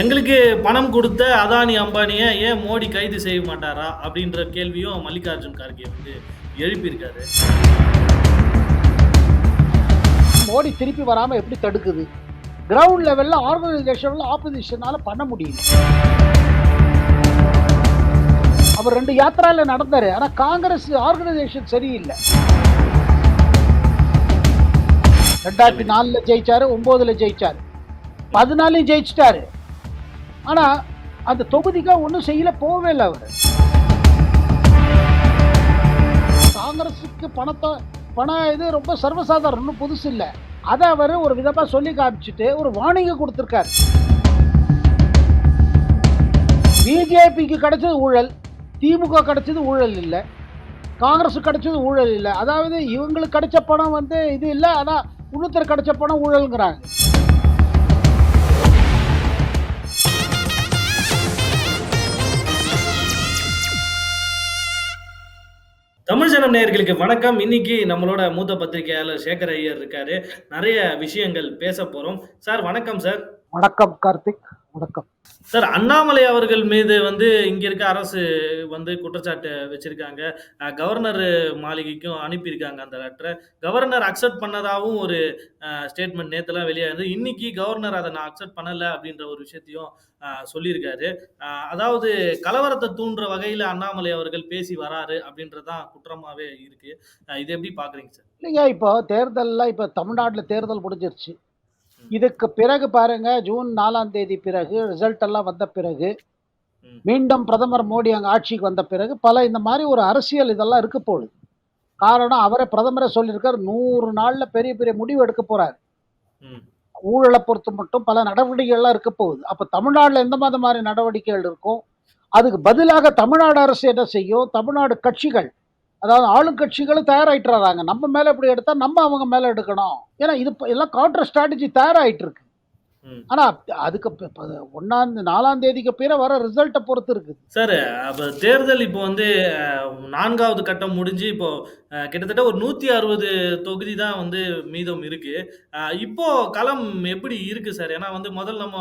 எங்களுக்கு பணம் கொடுத்த அதானி அம்பானியை ஏன் மோடி கைது செய்ய மாட்டாரா அப்படின்ற கேள்வியும் மல்லிகார்ஜுன் கார்கே வந்து எழுப்பியிருக்காரு. மோடி திருப்பி வராமல் எப்படி தடுக்குது? கிரவுண்ட் லெவலில் ஆர்கனைசேஷனில் ஆப்போசிஷனால பண்ண முடியும் அவர் ரெண்டு யாத்திராவில் நடந்தார். ஆனால் காங்கிரஸ் ஆர்கனைசேஷன் சரியில்லை. ரெண்டாயிரத்தி நாலில் ஜெயிச்சாரு ஒம்போதில் ஜெயிச்சாரு. பதினாலையும் ஜெயிச்சிட்டாரு. ஆனால் அந்த தொகுதிக்காக ஒன்றும் செய்யல போகவே இல்லை அவர். காங்கிரஸுக்கு பணத்தை பணம் இது ரொம்ப சர்வசாதாரணம் ஒன்றும் புதுசு இல்லை. அதை அவர் ஒரு விதமாக சொல்லி காமிச்சிட்டு ஒரு வார்னிங்கை கொடுத்துருக்காரு. பிஜேபிக்கு கிடைச்சது ஊழல் திமுக கிடைச்சது ஊழல் இல்லை. காங்கிரஸுக்கு கிடைச்சது ஊழல் இல்லை. அதாவது இவங்களுக்கு கிடைச்ச பணம் வந்து இது இல்லை ஆனால் இன்னொருத்தர் கிடைச்ச பணம் ஊழலுங்கிறாங்க. தமிழ் நேயர்களுக்கு. வணக்கம். இன்னைக்கு நம்மளோட மூத்த பத்திரிகையாளர் சேகர் ஐயர் இருக்காரு. நிறைய விஷயங்கள் பேச போறோம். சார் வணக்கம் சார். வணக்கம் கார்த்திக். வணக்கம். சார் அண்ணாமலை அவர்கள் மீது வந்து இங்க இருக்க அரசு வந்து குற்றச்சாட்டு வச்சிருக்காங்க. அஹ், கவர்னர் மாளிகைக்கும் அனுப்பியிருக்காங்க அந்த லெட்டரை கவர்னர் அக்செப்ட் பண்ணதாகவும் ஒரு ஸ்டேட்மெண்ட் நேற்றுலாம் வெளியாகுது இன்னைக்கு கவர்னர் அதை நான் அக்செப்ட் பண்ணல அப்படின்ற ஒரு விஷயத்தையும் அஹ், சொல்லியிருக்காரு. அஹ், அதாவது கலவரத்தை தூண்டுற வகையில அண்ணாமலை அவர்கள் பேசி வராரு அப்படின்றதான் குற்றமாவே இருக்கு. அஹ், இது எப்படி பாக்குறீங்க சார்? இல்லைங்க இப்போ தேர்தல்லாம் இப்போ தமிழ்நாட்டில் தேர்தல் முடிஞ்சிருச்சு. இதுக்கு பிறகு பாருங்க ஜூன் நாலாம் தேதி பிறகு ரிசல்ட் எல்லாம் வந்த பிறகு. மீண்டும் பிரதமர் மோடி அங்கே ஆட்சிக்கு வந்த பிறகு பல இந்த மாதிரி ஒரு அரசியல் இதெல்லாம் இருக்க போகுது. காரணம் அவரே பிரதமரே சொல்லியிருக்கார் நூறு நாள்ல பெரிய பெரிய முடிவு எடுக்க போறாரு. ஊழலை பொறுத்து மட்டும் பல நடவடிக்கைகள்லாம் இருக்க போகுது. அப்போ தமிழ்நாட்டில் எந்த மாதிரி மாதிரி நடவடிக்கைகள் இருக்கும்? அதுக்கு பதிலாக தமிழ்நாடு அரசு என்ன செய்யும்? தமிழ்நாடு கட்சிகள் அதாவது ஆளுங்கட்சிகளும் தயாராயிட்டுறாங்க. நம்ம மேலே இப்படி எடுத்தால் நம்ம அவங்க மேலே எடுக்கணும். ஏன்னா இது எல்லாம் கவுண்டர் ஸ்ட்ராட்டஜி தயாராயிட்டு இருக்கு ம். ஆனால் அதுக்கு ஒண்ணாம் நாலாம் தேதிக்கு பிற வர ரிசல்ட்டை பொறுத்து இருக்குது. சார் அப்போ தேர்தல் இப்போ வந்து நான்காவது கட்டம் முடிஞ்சு இப்போ கிட்டத்தட்ட ஒரு நூற்றி அறுபது தொகுதி தான் வந்து மீதம் இருக்கு. இப்போ களம் எப்படி இருக்கு சார் ஏன்னா வந்து முதல் நம்ம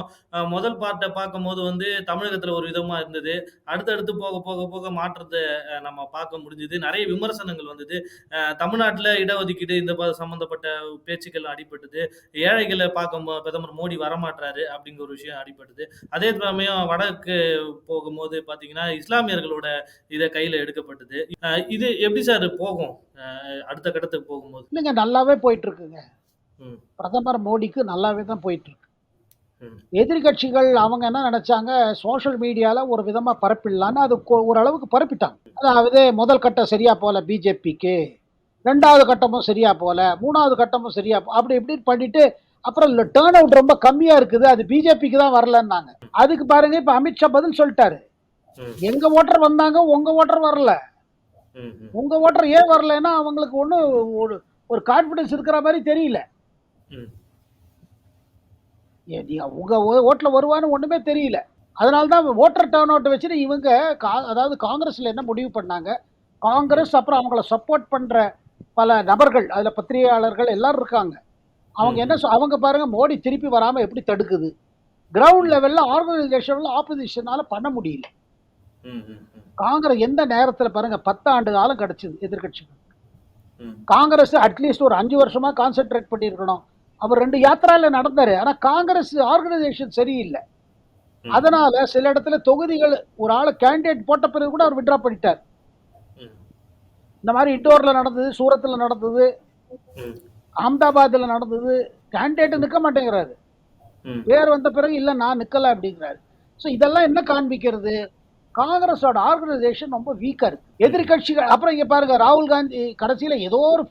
முதல் பார்ட்டை பார்க்கும்போது வந்து தமிழகத்தில் ஒரு விதமா இருந்தது. அடுத்தடுத்து போக போக போக மாற்றத்தை நம்ம பார்க்க முடிஞ்சுது. நிறைய விமர்சனங்கள் வந்தது. தமிழ்நாட்டில் இடஒதுக்கீடு இந்த சம்பந்தப்பட்ட பேச்சுக்கள் அடிபட்டது. ஏழைகளை பார்க்கும் போ- பிரதமர் மோடி வரமாட்டாரு அப்படிங்கிற ஒரு விஷயம் அடிபட்டது. அதே சமயம் வடக்கு போகும்போது பார்த்தீங்கன்னா இஸ்லாமியர்களோட இதை கையில் எடுக்கப்பட்டது. இது எப்படி சார் போகும்? அடுத்த கட்டத்துக்கு போகும்போது. இல்லைங்க நல்லாவே போயிட்டு இருக்குங்க. பிரதமர் மோடிக்கு நல்லாவே தான் போயிட்டு இருக்கு. எதிர்கட்சிகள் அவங்க என்ன நினைச்சாங்க சோஷியல் மீடியால ஒரு விதமா பரப்பிடலான்னு அது ஓரளவுக்கு பரப்பிட்டாங்க. அதாவது முதல் கட்டம் சரியா போல பிஜேபிக்கு ரெண்டாவது கட்டமும் சரியா போல மூணாவது கட்டமும் சரியா அப்படி இப்படி பண்ணிட்டு அப்புறம் டேர்ன் அவுட் ரொம்ப கம்மியா இருக்குது. அது பிஜேபிக்கு தான் வரலன்னாங்க. அதுக்கு பாருங்க இப்ப அமித்ஷா பதில் சொல்லிட்டாரு. எங்க ஓட்டர் வந்தாங்க உங்க ஓட்டர் வரல. உங்க ஓட்டர் ஏன் வரலைன்னா அவங்களுக்கு ஒன்றும் ஒரு கான்ஃபிடன்ஸ் இருக்கிற மாதிரி தெரியல. உங்க ஓட்டுல வருவான்னு ஒண்ணுமே தெரியல. அதனால தான் ஓட்டர் டேர்ன் அவுட் வச்சுட்டு இவங்க அதாவது காங்கிரஸ்ல என்ன முடிவு பண்ணாங்க? காங்கிரஸ் அப்புறம் அவங்கள சப்போர்ட் பண்ற பல நபர்கள் அதுல பத்திரிகையாளர்கள் எல்லாரும் இருக்காங்க. அவங்க என்ன அவங்க பாருங்க மோடி திருப்பி வராம எப்படி தடுக்குது? கிரவுண்ட் லெவல்ல ஆர்கனைசேஷன்ல ஆப்போசிஷனால பண்ண முடியல. காங்கிரஸ் எந்த நேரத்துல பாருங்க பத்து ஆண்டு காலம் கிடைச்சது எதிர்கட்சிகள். காங்கிரஸ் அட்லீஸ்ட் ஒரு அஞ்சு வருஷமா கான்சென்ட்ரேட் பண்ணியிருக்கணும். அவர் ரெண்டு யாத்திரால நடந்தாரு ஆனா காங்கிரஸ் ஆர்கனைசேஷன் சரியில்லை. அதனால சில இடத்துல தொகுதிகள் ஒரு ஆளை கேண்டிடேட் போட்ட பிறகு கூட அவர் விட்ரா பண்ணிட்டார். இந்த மாதிரி இண்டோர்ல நடந்தது சூரத்ல நடந்தது. ம், அகமதாபாத்ல நடந்தது கேண்டிடேட் நிற்க மாட்டேங்கிறாரு. பேர் வந்த பிறகு இல்லை நான் நிற்கல அப்படிங்கிறாரு. ஸோ இதெல்லாம் என்ன காண்பிக்கிறது? காங்கிரஸோட ஆர்கனைசேஷன் ரொம்ப வீக்கா இருக்கு. எதிர்கட்சிகள் அப்புறம் இங்க பாருங்க ராகுல் காந்தி கடைசியில ஏதோ ஒரு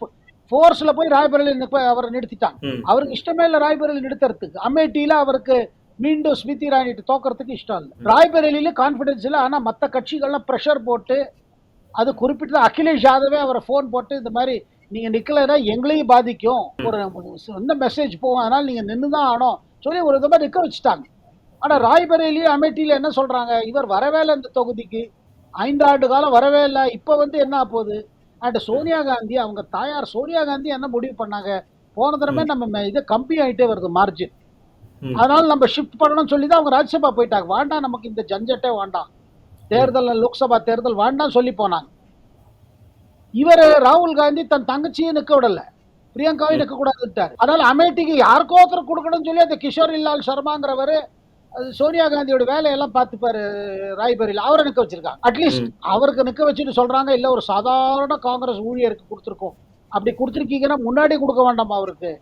ஃபோர்ஸ்ல போய் ராய்பரேலி நிப்ப- அவரை நிறுத்திட்டாங்க. அவருக்கு இஷ்டமே இல்லை ராய்பரேலி நிறுத்துறதுக்கு. அமேட்டியில அவருக்கு மீண்டும் ஸ்மிருதி இரானிட்டு தோக்கறதுக்கு இஷ்டம் இல்லை. ராய்பரேலியில கான்ஃபிடன்ஸ் இல்லை. ஆனா மற்ற கட்சிகள்லாம் ப்ரெஷர் போட்டு அது குறிப்பிட்டு அகிலேஷ் யாதவே அவரை ஃபோன் போட்டு இந்த மாதிரி நீங்க நிக்கலைன்னா எங்களையும் பாதிக்கும். ஒரு என்ன மெசேஜ் போகும். அதனால நீங்க நின்று தான் ஆனோம் சொல்லி ஒரு விதமா நிக்க வச்சுட்டாங்க. ஆனா ராய்பரேலி அமேட்டியில என்ன சொல்றாங்க? இவர் வரவே இல்லை இந்த தொகுதிக்கு. ஐந்து ஆண்டு காலம் வரவே இல்லை. இப்போ வந்து என்ன போகுது? அண்ட் சோனியா காந்தி அவங்க தாயார் சோனியா காந்தி என்ன முடிவு பண்ணாங்க? போன தடவை நம்ம இது கம்மி ஆயிட்டே வருது மார்ஜின். அதனால நம்ம ஷிஃப்ட் பண்ணணும்னு சொல்லி தான் அவங்க ராஜ்யசபா போயிட்டாங்க. வேண்டாம் நமக்கு இந்த ஜஞ்சட்டே வேண்டாம். தேர்தல் லோக்சபா தேர்தல் வேண்டாம் சொல்லி போனாங்க. இவர் ராகுல் காந்தி தன் தங்கச்சியை நிற்க விடல. பிரியங்காவையும் நிற்க கூடாதுட்டார் அதனால அமேட்டிக்கு யாருக்கோ ஒருத்தர் கொடுக்கணும்னு சொல்லி அந்த கிஷோர் லால் சர்மாங்கிறவர் அது சோனியா காந்தியோட வேலையெல்லாம் பார்த்துப்பாரு ராய்பரியில் அவரை நிற்க வச்சிருக்காங்க. அட்லீஸ்ட். அவருக்கு நிற்க வச்சுட்டு சொல்றாங்க இல்ல ஒரு சாதாரண காங்கிரஸ் ஊழியருக்கு கொடுத்துருக்கோம். அப்படி கொடுத்துருக்கீங்கன்னா முன்னாடி கொடுக்க வேண்டாமா அவருக்கு.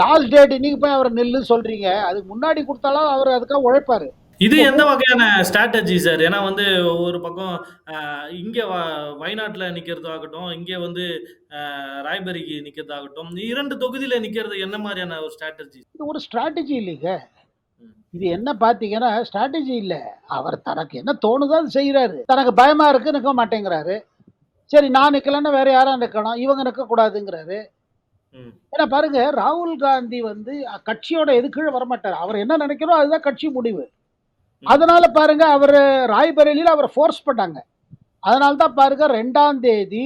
லாஸ்ட் டேட் இன்னைக்கு போய் அவர் நெல்லு சொல்றீங்க. அதுக்கு முன்னாடி கொடுத்தாலும் அவர் அதுக்காக உழைப்பாரு. இது எந்த வகையான ஸ்ட்ராட்டஜி சார் ஏன்னா வந்து ஒரு பக்கம் அஹ், இங்க வ- வயநாட்டுல நிக்கிறதாகட்டும் இங்க வந்து அஹ், ராய்பரிக்கு நிக்கிறதாகட்டும் இரண்டு தொகுதியில நிக்கிறது என்ன மாதிரியான ஒரு ஸ்ட்ராட்டஜி இது ஒரு ஸ்ட்ராட்டஜி இல்லைங்க. இது என்ன பாத்தீங்கன்னா ஸ்ட்ராட்டஜி இல்ல. அவர் தனக்கு என்ன தோணுதோ அது செய்யறாரு தனக்கு பயமா இருக்கு நிற்க மாட்டேங்கிறாரு. சரி நான் நிக்கலன்னா வேற யாரா நிக்கணும்? இவங்க நிற்க கூடாதுங்கிறாரு ம். ஏன்னா பாருங்க ராகுல் காந்தி வந்து அ, கட்சியோட எது கீழே வரமாட்டார்? அவர் என்ன நினைக்கிறோ அதுதான் கட்சி முடிவு. அதனால பாருங்க அவர் ராய்பரேலியில் அவரை ஃபோர்ஸ் பண்ணாங்க அதனால தான் பாருங்க ரெண்டாம் தேதி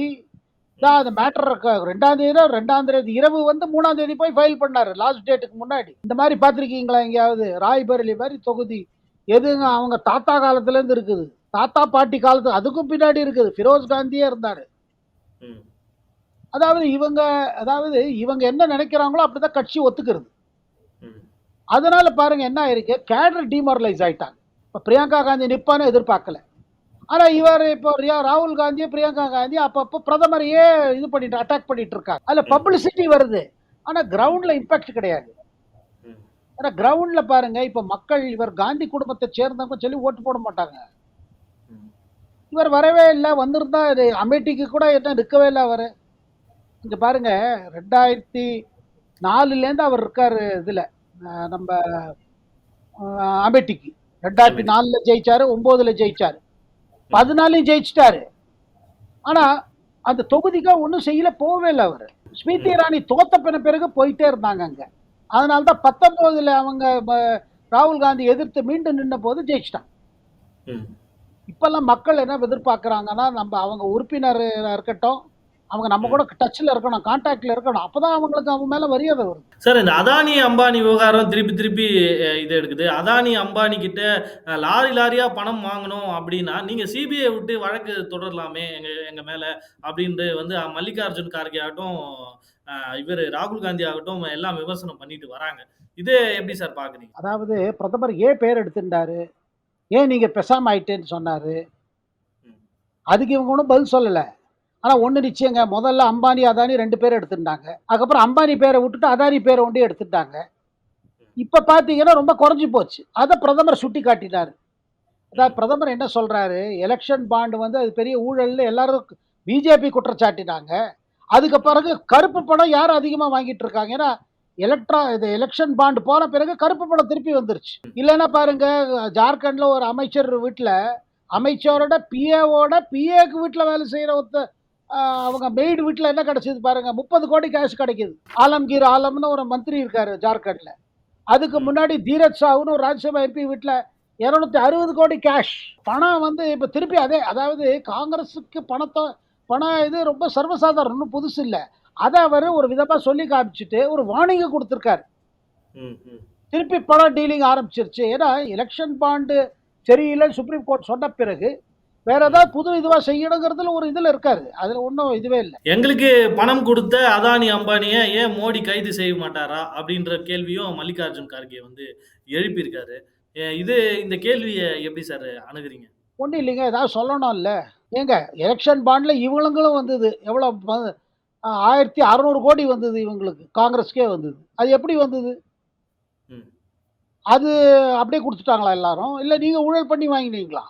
தான் அந்த மேட்டர் ரெண்டாம் தேதி ரெண்டாம் தேதி இரவு வந்து மூணாம் தேதி போய் ஃபைல் பண்ணாரு லாஸ்ட் டேட்டுக்கு முன்னாடி. இந்த மாதிரி பார்த்துருக்கீங்களா எங்கேயாவது? ராய்பரேலி மாதிரி தொகுதி. எதுங்க அவங்க தாத்தா காலத்துல இருந்து இருக்குது. தாத்தா பாட்டி காலத்து அதுக்கும் பின்னாடி இருக்குது. ஃபிரோஸ் காந்தியே இருந்தாரு. அதாவது இவங்க அதாவது இவங்க என்ன நினைக்கிறாங்களோ அப்படிதான் கட்சி ஒத்துக்கிறது. அதனால பாருங்க என்ன ஆயிருக்கு? கேடர் டிமாரலைஸ் ஆயிட்டாங்க. இப்போ பிரியங்கா காந்தி நிப்பான்னு எதிர்பார்க்கல. ஆனா இவர் இப்போ ராகுல் காந்தியை பிரியங்கா காந்தி அப்பப்போ பிரதமரையே இது பண்ணிட்டு அட்டாக் பண்ணிட்டு இருக்காங்க அதுல பப்ளிசிட்டி வருது. ஆனா கிரவுண்ட்ல இம்பாக்ட் கிடையாது. ஏன்னா கிரவுண்ட்ல பாருங்க இப்ப மக்கள் இவர் காந்தி குடும்பத்தை சேர்ந்தவங்க சொல்லி ஓட்டு போட மாட்டாங்க. இவர் வரவே இல்லை வந்திருந்தா இது அமேட்டிக்கு கூட என்ன நிற்கவே இல்லை அவர். இங்க பாருங்க ரெண்டாயிரத்தி நாலுலேருந்து அவர் இருக்காரு இதுல நம்ம அமேட்டிக்கு. ரெண்டாயிரத்தி நாலுல ஜெயிச்சாரு ஒன்பதுல ஜெயிச்சாரு. பதினாலையும் ஜெயிச்சிட்டாரு. ஆனா அந்த தொகுதிக்கா ஒன்றும் செய்யல போகவே இல்லை அவர். ஸ்மிருதி இராணி தோத்த பின்ன பிறகு போயிட்டே இருந்தாங்க அங்க. அதனால தான் பத்தொன்பதுல அவங்க ராகுல் காந்தி எதிர்த்து மீண்டும் நின்ன போது ஜெயிச்சிட்டாங்க. இப்பெல்லாம் மக்கள் என்ன எதிர்பார்க்குறாங்கன்னா நம்ம அவங்க உறுப்பினர் இருக்கட்டும் அவங்க நம்ம கூட டச்சில் இருக்கணும் கான்டாக்ட்ல இருக்கணும். அப்பதான் அவங்களுக்கு அவங்க மேல மரியாதை வரும். சார் இந்த அதானி அம்பானி விவகாரம் திருப்பி திருப்பி இது எடுக்குது. அதானி அம்பானி கிட்ட லாரி லாரியா பணம் வாங்கணும் அப்படின்னா நீங்க சிபிஐ விட்டு வழக்கு தொடரலாமே எங்க எங்க மேல அப்படின்ட்டு வந்து மல்லிகார்ஜுன் கார்கே ஆகட்டும் இவர் ராகுல் காந்தி ஆகட்டும் எல்லாம் விமர்சனம் பண்ணிட்டு வராங்க. இது எப்படி சார் பாக்குறீங்க? அதாவது பிரதமர் ஏன் பேர் எடுத்துட்டாரு? ஏன் நீங்க பெசாம ஆயிட்டேன்னு சொன்னாரு. அதுக்கு இவங்க ஒன்றும் பதில் சொல்லல. ஆனால் ஒன்று நிச்சயங்க முதல்ல அம்பானி அதானி ரெண்டு பேர் எடுத்துட்டாங்க. அதுக்கப்புறம் அம்பானி பேரை விட்டுட்டு அதானி பேரை ஒன்றே எடுத்துட்டாங்க. இப்போ பார்த்தீங்கன்னா ரொம்ப குறைஞ்சி போச்சு. அதை பிரதமர் சுட்டி காட்டினார் அதாவது பிரதமர் என்ன சொல்கிறாரு எலெக்ஷன் பாண்டு வந்து அது பெரிய ஊழல்னு எல்லாரும் பிஜேபி குற்றச்சாட்டினாங்க. அதுக்கு பிறகு கருப்பு பணம் யார் அதிகமாக வாங்கிட்டு இருக்காங்க? ஏன்னா எலக்ட்ரா இது எலெக்ஷன் பாண்டு போன பிறகு கருப்பு பணம் திருப்பி வந்துருச்சு. இல்லைன்னா பாருங்க ஜார்க்கண்டில் ஒரு அமைச்சர் வீட்டில் அமைச்சரோட பிஏவோட பிஏக்கு வீட்டில் வேலை செய்கிற ஒருத்த அவங்க மெய்டு வீட்டில் என்ன கிடைச்சது பாருங்க முப்பது கோடி கேஷ் கிடைக்குது. ஆலம்கீர் ஆலம்னு ஒரு மந்திரி இருக்காரு ஜார்க்கண்ட்ல. அதுக்கு முன்னாடி தீரஜ் சாவுன்னு ஒரு ராஜ்யசபா எம்பி வீட்டில் இரநூத்தி அறுபது கோடி கேஷ் பணம் வந்து இப்போ திருப்பி அதே அதாவது காங்கிரஸுக்கு பணத்தை பணம் இது ரொம்ப சர்வசாதாரணம் ஒன்றும் புதுசு இல்லை. அதை அவர் ஒரு விதமாக சொல்லி காமிச்சிட்டு ஒரு வார்னிங்கை கொடுத்துருக்காரு. திருப்பி பணம் டீலிங் ஆரம்பிச்சிருச்சு. ஏன்னா எலெக்ஷன் பாண்டு சரியில்லைன்னு சுப்ரீம் கோர்ட் சொன்ன பிறகு வேற ஏதாவது புது இதுவாக செய்யணுங்கிறதுல ஒரு இதில் இருக்காரு. அதில் ஒன்றும் இதுவே இல்லை. எங்களுக்கு பணம் கொடுத்த அதானி அம்பானியை ஏன் மோடி கைது செய்ய மாட்டாரா அப்படின்ற கேள்வியும் மல்லிகார்ஜுன் கார்கே வந்து எழுப்பியிருக்காரு. இது இந்த கேள்வியை எப்படி சார் அணுகுறீங்க? ஒன்றும் இல்லைங்க ஏதாவது சொல்லணும் இல்லை. ஏங்க எலெக்ஷன் பாண்டில் இவங்களுங்களும் வந்தது. எவ்வளோ ஆயிரத்தி அறநூறு கோடி வந்தது இவங்களுக்கு. காங்கிரஸ்க்கே வந்தது. அது எப்படி வந்தது? ம். அது அப்படியே கொடுத்துட்டாங்களா எல்லாரும்? இல்லை நீங்கள் ஊழல் பண்ணி வாங்கினீங்களா.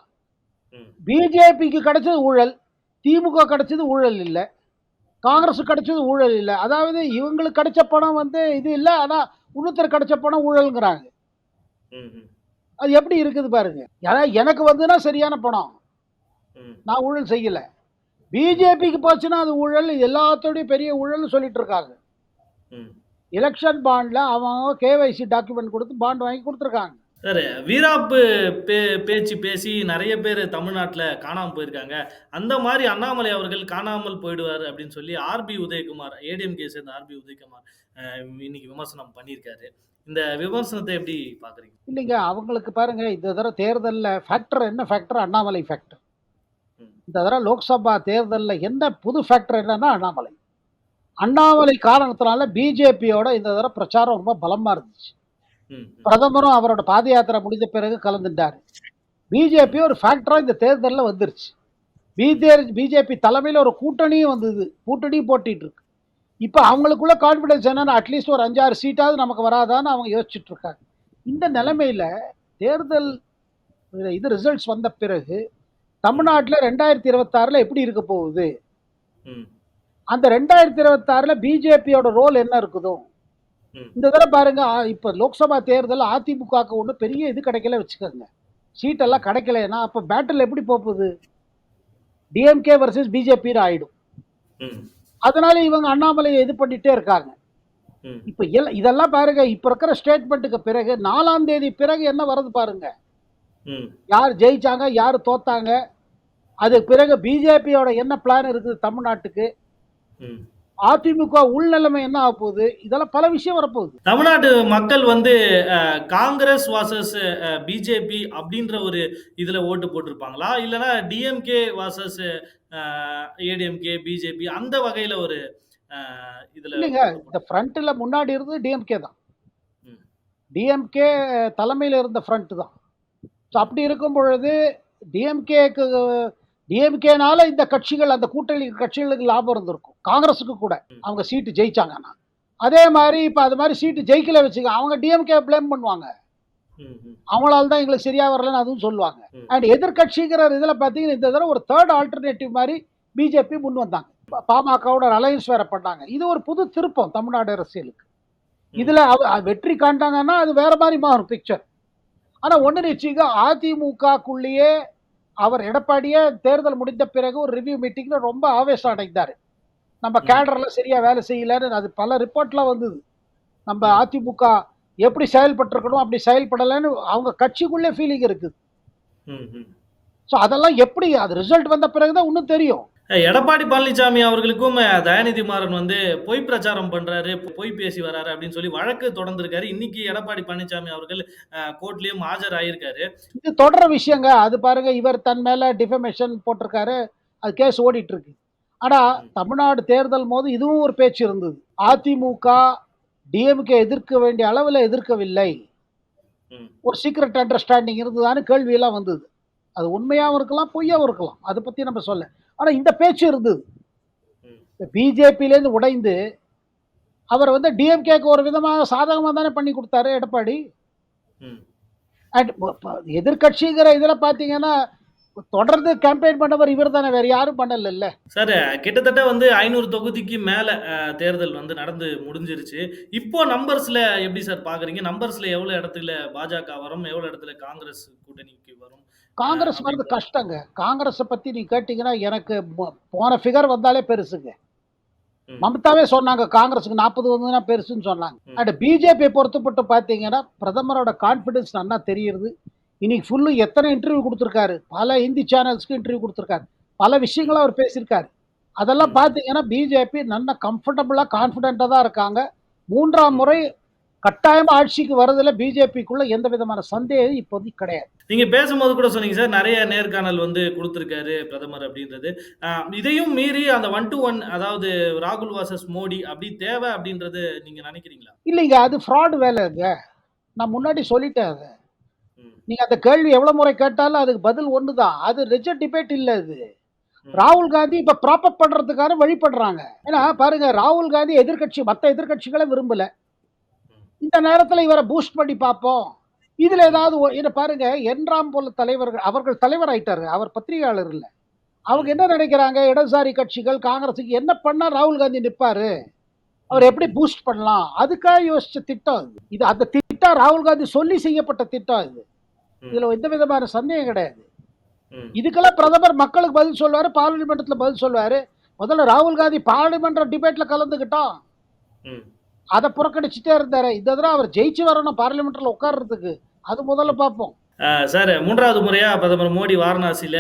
பிஜேபிக்கு கிடைச்சது ஊழல் திமுக கிடைச்சது ஊழல் இல்லை காங்கிரஸுக்கு கிடைச்சது ஊழல் இல்லை. அதாவது இவங்களுக்கு கிடைச்ச பணம் வந்து இது இல்லை ஆனால் இன்னொருத்தர் கிடைச்ச பணம் ஊழலுங்கிறாங்க. அது எப்படி இருக்குது பாருங்க. ஏன்னா எனக்கு வந்துன்னா சரியான பணம். நான் ஊழல் செய்யல. பிஜேபிக்கு போச்சுன்னா அது ஊழல் இது எல்லாத்தோடய பெரிய ஊழல்னு சொல்லிட்டு இருக்காங்க. எலெக்ஷன் பாண்டில் அவங்க கேவைசி டாக்குமெண்ட் கொடுத்து பாண்ட் வாங்கி கொடுத்துருக்காங்க. சார் வீராப்பு பே பேச்சு பேசி நெறைய பேரு தமிழ்நாட்ல காணாம போயிருக்காங்க. அந்த மாரி அண்ணாமலை அவர்கள் காணாமல் போயிடுவாரு அப்படின்னு சொல்லி ஆர்.பி. உதயகுமார், ஏடிஎம்கே சேர்ந்த ஆர்.பி. உதயகுமார் இன்னைக்கு விமர்சனம் பண்ணியிருக்காரு. இந்த விமர்சனத்த எப்படி பார்க்குறீங்க? இல்லைங்க. அவங்களுக்கு பாருங்க இந்த தடவ தேர்தல்ல ஃபேக்டர் என்ன ஃபேக்டர்? அண்ணாமலை ஃபேக்டர். இந்த தடவ லோக்சபா தேர்தல்ல என்ன புது ஃபேக்டர் என்னன்னா அண்ணாமலை. அண்ணாமலை காரணத்தினால பிஜேபியோட இந்த தடவ பிரச்சாரம் ரொம்ப பலமா இருந்துச்சு. பிரதமரும் அவரோட பாத யாத்திரை முடிந்த பிறகு கலந்துட்டாரு. பிஜேபி ஒரு ஃபேக்டரா இந்த தேர்தல்ல வந்துருச்சு. பிஜே பிஜேபி தலைமையில ஒரு கூட்டணியும் வந்தது. கூட்டணியும் போட்டிட்டு இருக்கு. இப்ப அவங்களுக்குள்ள கான்ஃபிடன்ஸ் என்னன்னா அட்லீஸ்ட் ஒரு 5, 6 சீட்டாவது நமக்கு வராதான்னு அவங்க யோசிச்சுட்டு இருக்காங்க. இந்த நிலைமையில தேர்தல் இது ரிசல்ட்ஸ் வந்த பிறகு தமிழ்நாட்டுல 2026ல எப்படி இருக்க போகுது? அந்த 2026ல பிஜேபியோட ரோல் என்ன இருக்குதோ? இந்த தடவ பாருங்க இப்ப லோக்சபா தேர்தல்ல அதிமுகவுக்கு ஒண்ணும் பெரிய இது கிடைக்கல வச்சுக்கோங்க. சீட் எல்லாம் கிடைக்கலைன்னா அப்ப பேட்டில் எப்படி போப்போது? டிஎம்கே வெர்சஸ் பிஜேபின்னு ஆயிடும். அதனால இவங்க அண்ணாமலைய இது பண்ணிட்டே இருக்காங்க. இப்ப இதெல்லாம் பாருங்க இப்ப இருக்கிற ஸ்டேட்மெண்ட்டுக்கு பிறகு 4ஆம் தேதி பிறகு என்ன வருது பாருங்க. யார் ஜெயிச்சாங்க? யார் தோத்தாங்க? அதுக்கு பிறகு பிஜேபியோட என்ன பிளான் இருக்குது தமிழ்நாட்டுக்கு? அதிமுக உள்நிலைமை என்ன ஆகப்போகுது? இதெல்லாம் பல விஷயம் வரப்போகுது. தமிழ்நாட்டு மக்கள் வந்து காங்கிரஸ் வாசஸ் பிஜேபி அப்படின்ற ஒரு இதுல ஓட்டு போட்டிருப்பாங்களா? இல்லன்னா டிஎம்கே வாசஸ் ஏடிஎம்கே, பிஜேபி அந்த வகையில ஒரு இதுல இல்லைங்க. இந்த போட் ஃப்ரண்ட்ல முன்னாடி இருந்தது டிஎம்கே தான். டிஎம்கே தலைமையில இருந்த ஃப்ரண்ட் தான். ஸோ அப்படி இருக்கும் பொழுது டிஎம்கேக்கு டிஎம்கேனால இந்த கட்சிகள் அந்த கூட்டணி கட்சிகளுக்கு லாபம் இருந்திருக்கும். காங்கிரஸுக்கு கூட. அவங்க சீட்டு ஜெயிச்சாங்கன்னா. அதே மாரி இப்ப அது மாரி சீட்டு ஜெயிக்கல வச்சுக்க அவங்க டிஎம்கே பிளேம் பண்ணுவாங்க. அவங்களால தான் எங்களுக்கு சரியா வரலன்னு அதுவும் சொல்லுவாங்க. அண்ட் எதிர்க்கட்சிங்கிற இதுல பார்த்தீங்கன்னா இந்த தடவ ஒரு 3 ஆல்டர்னேட்டிவ் மாரி பிஜேபி முன் வந்தாங்க. பாமகவோட அலையன்ஸ் வேற பண்ணாங்க. இது ஒரு புது திருப்பம் தமிழ்நாடு அரசியலுக்கு. இதுல அவ வெற்றி காண்ட்டாங்கன்னா அது வேற மாரி மாறும் பிக்சர். ஆனா ஒண்ணு நிச்சயம் அதிமுகக்குள்ளேயே அவர் எடப்பாடியே தேர்தல் முடிந்த பிறகு ஒரு ரிவ்யூ மீட்டிங்ல ரொம்ப ஆவேசம் அடைந்தாரு. நம்ம. கேடர்ல சரியா வேலை செய்யலன்னு அது பல ரிப்போர்ட்லாம் வந்தது. நம்ம. அதிமுக எப்படி செயல்பட்டிருக்கணும், அப்படி செயல்படலன்னு அவங்க கட்சிக்குள்ளே ஃபீலிங் இருக்குது. ஸோ அதெல்லாம் எப்படி அது ரிசல்ட் வந்த பிறகு தான் இன்னும் தெரியும். எடப்பாடி பழனிசாமி அவர்களுக்கும் தயாநிதி மாறன் வந்து பொய் பிரச்சாரம் பண்றாரு, பொய் பேசி வராரு அப்படின்னு சொல்லி வழக்கு தொடர்ந்திருக்காரு. இன்னைக்கு எடப்பாடி பழனிசாமி அவர்கள் கோர்ட்லயும் ஆஜராயிருக்காரு. இது தொடர விஷயங்க. அது பாருங்க இவர் தன் மேல டிஃபமேஷன் போட்டிருக்காரு. அது கேஸ் ஓடிட்டு இருக்கு. ஆனா. தமிழ்நாடு தேர்தல் போது இதுவும் ஒரு பேச்சு இருந்தது. அதிமுக டிஎம்கே எதிர்க்க வேண்டிய அளவுல எதிர்க்கவில்லை. ஒரு சீக்ரெட் அண்டர்ஸ்டாண்டிங் இருந்ததான்னு கேள்வியெல்லாம் வந்தது. அது உண்மையாவும் இருக்கலாம், பொய்யாவும் இருக்கலாம். அத பத்தி நம்ம சொல்ல. ஆனா இந்த பேச்சு இருந்தது. பிஜேபியிலேருந்து உடைந்து அவர் வந்து டிஎம்கேக்கு ஒரு விதமாக சாதகமா தானே பண்ணி குடுத்தாரு எடப்பாடி. ம். அண்ட் எதிர்க்கட்சிங்கிற இதுல பார்த்தீங்கன்னா, தொடர்ந்து கேம்பெயின் பண்ணவர் இவர் தானே வேற யாரும் பண்ணலல்ல. சார் கிட்டத்தட்ட வந்து 500 தொகுதிக்கு மேல தேர்தல் வந்து நடந்து முடிஞ்சிருச்சு. இப்போ நம்பர்ஸ்ல எப்படி சார் பார்க்குறீங்க? நம்பர்ஸ்ல எவ்வளோ இடத்துல பாஜக வரும்? எவ்வளோ இடத்துல காங்கிரஸ் காங்கிரஸ் வர்றது கஷ்டங்க. காங்கிரஸ பத்தி நீங்க கேட்டீங்கன்னா, எனக்கு போன ஃபிகர் வந்தாலே பெருசுங்க. மம்தாவே சொன்னாங்க காங்கிரஸுக்கு 40 வந்ததுன்னா பெருசுன்னு சொன்னாங்க. அண்ட் பிஜேபிய பொறுத்தப்பட்டு பார்த்தீங்கன்னா, பிரதமரோட கான்ஃபிடன்ஸ் நன்னா தெரியுது. இன்னைக்கு ஃபுல்லு எத்தனை இன்டர்வியூ குடுத்துருக்காரு. பல ஹிந்தி சேனல்ஸ்க்கு இன்டர்வியூ குடுத்துருக்காரு. பல விஷயங்கள அவர் பேசியிருக்காரு. அதெல்லாம். பார்த்தீங்கன்னா, பிஜேபி நல்ல கம்ஃபர்டபுளா, கான்ஃபிடென்ட்டா தான் இருக்காங்க. 3ஆம் ம். முறை கட்டாயமா ஆட்சிக்கு வரதுல பிஜேபிக்குள்ள எந்த விதமான சந்தேகம் இப்போதைக்கு கிடையாது. நீங்க பேசும்போது கூட சொன்னீங்க சார், நெறைய நேர்காணல் வந்து குடுத்திருக்காரு பிரதமர் அப்படின்றது. இதையும் மீறி அந்த 1 டூ 1 அதாவது ராகுல் வாசஸ் மோடி அப்படி தேவை அப்படின்றது நீங்க நினைக்கிறீங்களா? இல்லைங்க. அது ஃப்ராட் வேலைங்க. நான் முன்னாடி சொல்லிட்டேன் அத. நீங்க அந்த கேள்வி எவ்வளோ முறை கேட்டாலும் அதுக்கு பதில் ஒண்ணு தான். அது ரிஜெக்ட் டிபேட் இல்ல இது. ராகுல் காந்தி இப்ப ப்ராப் அப் பண்றதுக்கான வழிபடுறாங்க. ஏன்னா பாருங்க ராகுல் காந்தி எதிர்க்கட்சி மத்த எதிர்க்கட்சிகள விரும்பல. இந்த நேரத்துல இவர பூஸ்ட் பண்ணி பார்ப்போம். இதுல ஏதாவது இத பாருங்க என்ராம் போல தலைவர்கள் அவர்கள் தலைவர் ஆயிட்டாரு. அவர் பத்திரிகையாளர் இல்ல. அவங்க. என்ன நினைக்கிறாங்க, இடதுசாரி கட்சிகள் காங்கிரஸுக்கு என்ன பண்ணா ராகுல் காந்தி நிப்பாரு? அவர. எப்படி பூஸ்ட் பண்ணலாம்? அதுக்காக யோசிச்ச திட்டம் இது. அந்த திட்டம் ராகுல் காந்தி சொல்லி செய்யப்பட்ட திட்டம் இது. இதுல எந்த விதமான சந்தேகம் கிடையாது. இதுக்கெல்லாம் பிரதமர் மக்களுக்கு பதில் சொல்லுவாரு. பார்லிமென்ட்ல பதில் சொல்லுவாரு. முதல்ல ராகுல் காந்தி பார்லிமென்ட் டிபேட்ல கலந்துக்கிட்டோம். அத புறக்கணிச்சுட்டே இருந்தாரு. இந்த தடவ அவர் ஜெயிச்சு வரணும் பார்லிமென்ட்ல உட்கார்றதுக்கு. அது முதல்ல பார்ப்போம். சார் மூன்றாவது முறையா பிரதமர் மோடி வாரணாசியில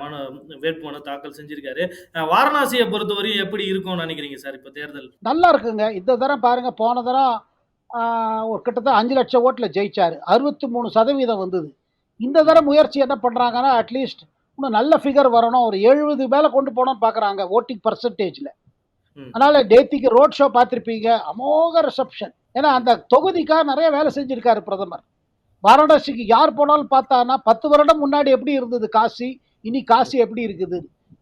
மனு வேட்புமனு தாக்கல் செஞ்சிருக்காரு. வாரணாசியை பொறுத்தவரையும் எப்படி இருக்கும்னு நினைக்கிறீங்க சார் இப்போ தேர்தல்? நல்லா இருக்குங்க. இந்த தரம் பாருங்க போன தரம் ஒரு கிட்டத்தட்ட அஞ்சு லட்சம் ஓட்டில் ஜெயிச்சாரு. அறுபத்தி மூணு சதவீதம் வந்தது. இந்த தரம் முயற்சி என்ன பண்ணுறாங்கன்னா அட்லீஸ்ட் இன்னும் நல்ல ஃபிகர் வரணும். ஒரு எழுபது மேலே கொண்டு போகணும்னு பார்க்குறாங்க ஓட்டிங் பர்சன்டேஜில். அதனால நேத்திக்கு ரோட் ஷோ பார்த்துருப்பீங்க. அமோக ரிசப்ஷன் ஏன்னா அந்த தொகுதிக்காக நிறைய வேலை செஞ்சிருக்காரு பிரதமர். வாரணாசிக்கு யார் போனாலும் பார்த்தான்னா பத்து வருடம் முன்னாடி எப்படி இருந்தது காசி? இனி காசி எப்படி இருக்குது?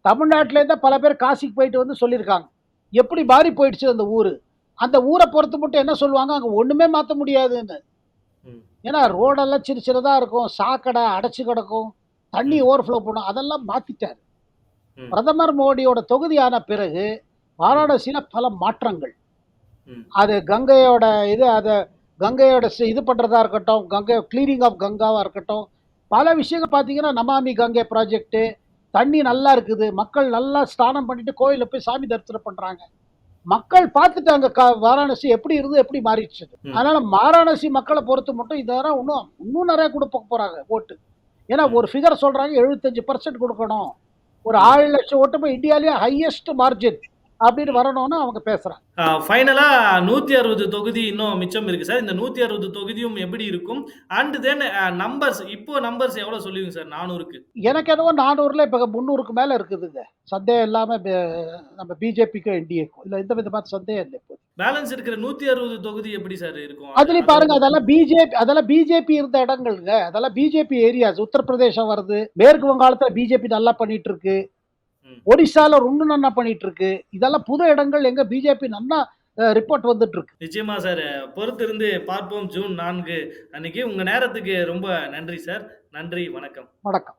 தமிழ்நாட்டிலேருந்து பல பேர் காசிக்கு போயிட்டு வந்து சொல்லியிருக்காங்க. எப்படி மாறி போயிடுச்சு அந்த ஊர்? அந்த ஊரை பொறுத்து மட்டும் என்ன சொல்லுவாங்க? அங்கே ஒன்றுமே மாற்ற முடியாதுன்னு. ஏன்னா ரோடெல்லாம் சின்ன சின்னதாக இருக்கும். சாக்கடை அடைச்சு கிடக்கும். தண்ணி ஓவர்ஃப்ளோ பண்ணும் அதெல்லாம் மாற்றிட்டார். பிரதமர் மோடியோட தொகுதியான பிறகு வாரணாசியில் பல மாற்றங்கள். அது கங்கையோட இது அதை கங்கையோட இது பண்ணுறதா இருக்கட்டும் கங்கை க்ளீனிங் ஆஃப் கங்காவாக இருக்கட்டும் பல விஷயங்கள் பார்த்தீங்கன்னா நமாமி கங்கை ப்ராஜெக்ட்டு தண்ணி நல்லா இருக்குது மக்கள் நல்லா ஸ்நானம் பண்ணிட்டு கோயிலில் போய் சாமி தரிசனம் பண்ணுறாங்க மக்கள் பார்த்துட்டாங்க க வாரணாசி எப்படி இருந்து எப்படி மாறிடுச்சு. அதனால வாரணாசி மக்களை பொறுத்து மட்டும் தடவை இன்னும் இன்னும் நிறைய கொடுக்க போகிறாங்க ஓட்டு. ஏன்னா ஒரு ஃபிகர் சொல்கிறாங்க எழுபத்தஞ்சு பர்சன்ட் கொடுக்கணும். ஒரு ஆறு லட்சம் ஓட்டு போய் இந்தியாவிலேயே ஹையஸ்ட் மார்ஜின் அப்படின்னு வரணும்னு அவங்க பேசுகிறாங்க ஃபைனலா நூத்தி அறுபது தொகுதி இன்னும் மிச்சம் இருக்கு சார். இந்த நூத்தி அறுபது தொகுதியும் எப்படி இருக்கும்? அண்ட் தென் நம்பர்ஸ் இப்போ நம்பர்ஸ் எவ்வளவு சொல்லுவீங்க சார்? நானூறுக்கு. எனக்கு என்னவோ நானூறுல இப்போ முந்நூறுக்கு மேலே இருக்குதுங்க. சந்தேகம் இல்லாமல் நம்ம பிஜேபிக்கும் என்டிஏக்கும் இல்லை எந்த விதமான சந்தேகம் இல்லை இப்போ பேலன்ஸ் இருக்கிற நூத்தி அறுபது தொகுதி எப்படி சார் இருக்கும்? அதுலேயும் பாருங்க அதெல்லாம் பிஜேபி அதெல்லாம் பிஜேபி இருந்த இடங்கள்ங்க. அதெல்லாம் பிஜேபி ஏரியாஸ் உத்தரப்பிரதேசம் வருது. மேற்கு வங்காளத்தில் பிஜேபி நல்லா பண்ணிட்டு இருக்கு. ஒடிசால ரொம்ப நல்லா பண்ணிட்டு இருக்கு இதெல்லாம் புது இடங்கள் எங்க பிஜேபி நல்லா ரிப்போர்ட் வந்துட்டு இருக்கு நிச்சயமா சார். பொறுத்திருந்து பார்ப்போம் ஜூன் நான்கு அன்னைக்கு. உங்க நேரத்துக்கு ரொம்ப நன்றி சார். நன்றி வணக்கம். வணக்கம்.